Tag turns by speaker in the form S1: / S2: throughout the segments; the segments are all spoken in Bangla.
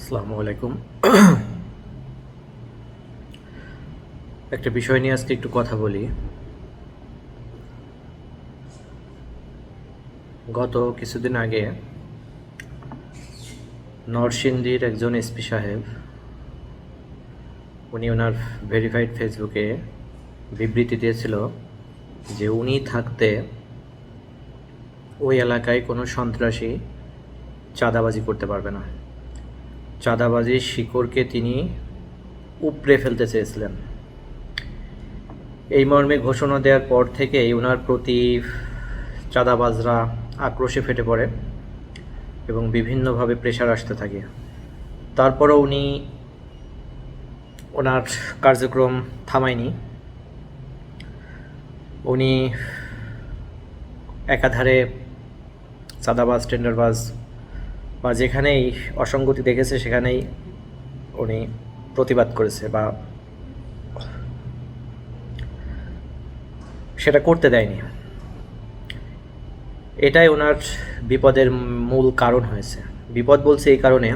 S1: আসসালামু আলাইকুম। একটা বিষয় নিয়ে আজকে একটু কথা বলি। গত কিছুদিন আগে নরসিংদীর একজন এসপি সাহেব, উনি ওনার ভেরিফাইড ফেসবুকে বিবৃতি দিয়েছিল যে উনি থাকতে ওই এলাকায় কোনো সন্ত্রাসী চাঁদাবাজি করতে পারবে না। চাঁদাবাজির শিকড়কে তিনি উপড়ে ফেলতে চেয়েছিলেন। এই মর্মে ঘোষণা দেওয়ার পর থেকেই ওনার প্রতি চাঁদাবাজরা আক্রোশে ফেটে পড়ে এবং বিভিন্নভাবে প্রেশার আসতে থাকে। তারপরও উনি ওনার কার্যক্রম থামায়নি। উনি একাধারে চাঁদাবাজ, টেন্ডারবাজ বা যেখানেই অসঙ্গতি দেখেছে, সেখানেই উনি প্রতিবাদ করেছে বা সেটা করতে দেয়নি। এটাই ওনার বিপদের মূল কারণ হয়েছে। বিপদ বলছে এই কারণে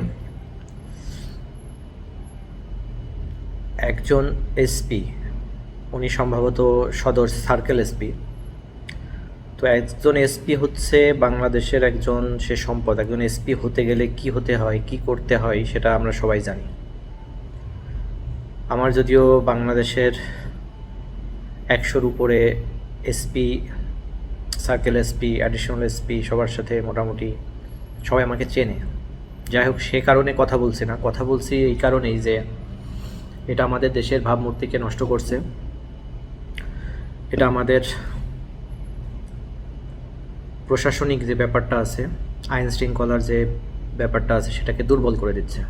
S1: একজন এসপি, উনি সম্ভবত সদর সার্কেল এসপি একজন এসপি হচ্ছে বাংলাদেশের একজন সে সম্পদ, একজন এসপি হতে গেলে কি হতে হয়, কি করতে হয় সেটা আমরা সবাই জানি। আমার যদিও বাংলাদেশের একশোর উপরে SP circle SP additional SP সবার সাথে মোটামুটি সবাই আমাকে চেনে। যাই হোক, সে কারণে কথা বলছি না। কথা বলছি এই কারণেই যে এটা আমাদের দেশের ভাবমূর্তিকে নষ্ট করছে। এটা আমাদের প্রশাসনিক যে ব্যাপারটা আছে, আইন শৃঙ্খলার যে ব্যাপারটা আছে, সেটাকে দুর্বল করে দিচ্ছে।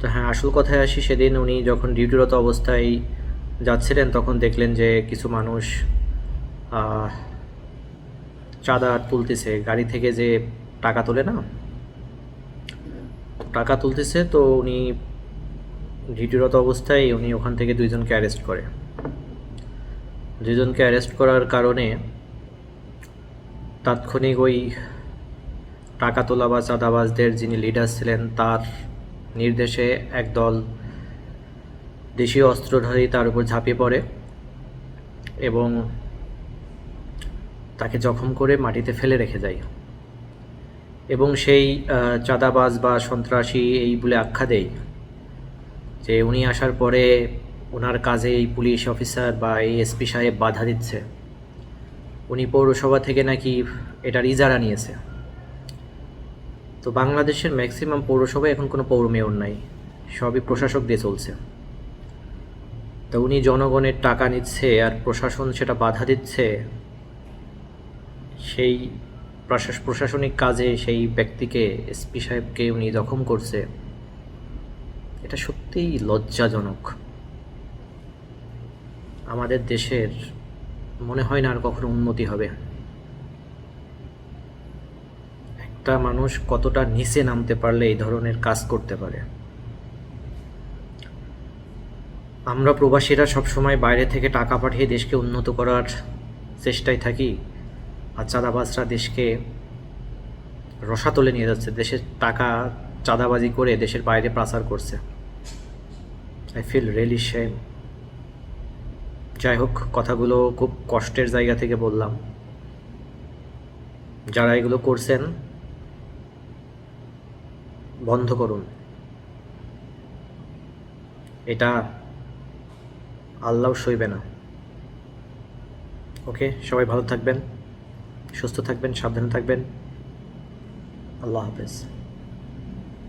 S1: তো হ্যাঁ আসল কথায় আসি, সেদিন উনি যখন ডিউটিরত অবস্থায় যাচ্ছিলেন, তখন দেখলেন যে কিছু মানুষ চাঁদা তুলতেছে। গাড়ি থেকে যে টাকা তোলে না, টাকা তুলতেছে, তো উনি ডিউটিরত অবস্থায় উনি ওখান থেকে দুইজনকে অ্যারেস্ট করে। দুইজনকে অ্যারেস্ট করার কারণে তাৎক্ষণিক ওই টাকা তোলা বা চাঁদাবাজদের যিনি লিডার ছিলেন, তার নির্দেশে একদল দেশীয় অস্ত্রধারী তার উপর ঝাঁপিয়ে পড়ে এবং তাকে জখম করে মাটিতে ফেলে রেখে যায়। এবং সেই চাঁদাবাজ বা সন্ত্রাসী এই বলে আখ্যা দেয় যে উনি আসার পরে ওনার কাজে এই পুলিশ অফিসার বা এই এসপি সাহেব বাধা দিচ্ছে। উনি পৌরসভা থেকে নাকি এটার ইজারা নিয়েছে। তো বাংলাদেশের ম্যাক্সিমাম পৌরসভায় এখন কোনো পৌর মেয়র নাই। সবই প্রশাসক দিয়ে চলছে। তো উনি জনগণের টাকা নিচ্ছে আর প্রশাসন সেটা বাধা দিচ্ছে, সেই প্রশাস প্রশাসনিক কাজে সেই ব্যক্তিকে এসপি সাহেবকে উনি জখম করছে। এটা সত্যিই লজ্জাজনক। আমাদের দেশের মনে হয় না আর কখনো উন্নতি হবে। একটা মানুষ কতটা নিচে নামতে পারলে এই ধরনের কাজ করতে পারে? আমরা প্রবাসীরা সবসময় বাইরে থেকে টাকা পাঠিয়ে দেশকে উন্নত করার চেষ্টায় থাকি, আর চাঁদাবাজরা দেশকে রসাতলে নিয়ে যাচ্ছে দেশের টাকা চাঁদাবাজি করে দেশের বাইরে পাচার করছে। আই ফিল রিয়েলি শেম যাই হোক, কথাগুলো খুব কষ্টের জায়গা থেকে বললাম। যারা এগুলো করছেন, বন্ধ করুন। এটা আল্লাহ সইবে না। ওকে? সবাই ভালো থাকবেন, সুস্থ থাকবেন, সাবধানে থাকবেন। আল্লাহ হাফেজ।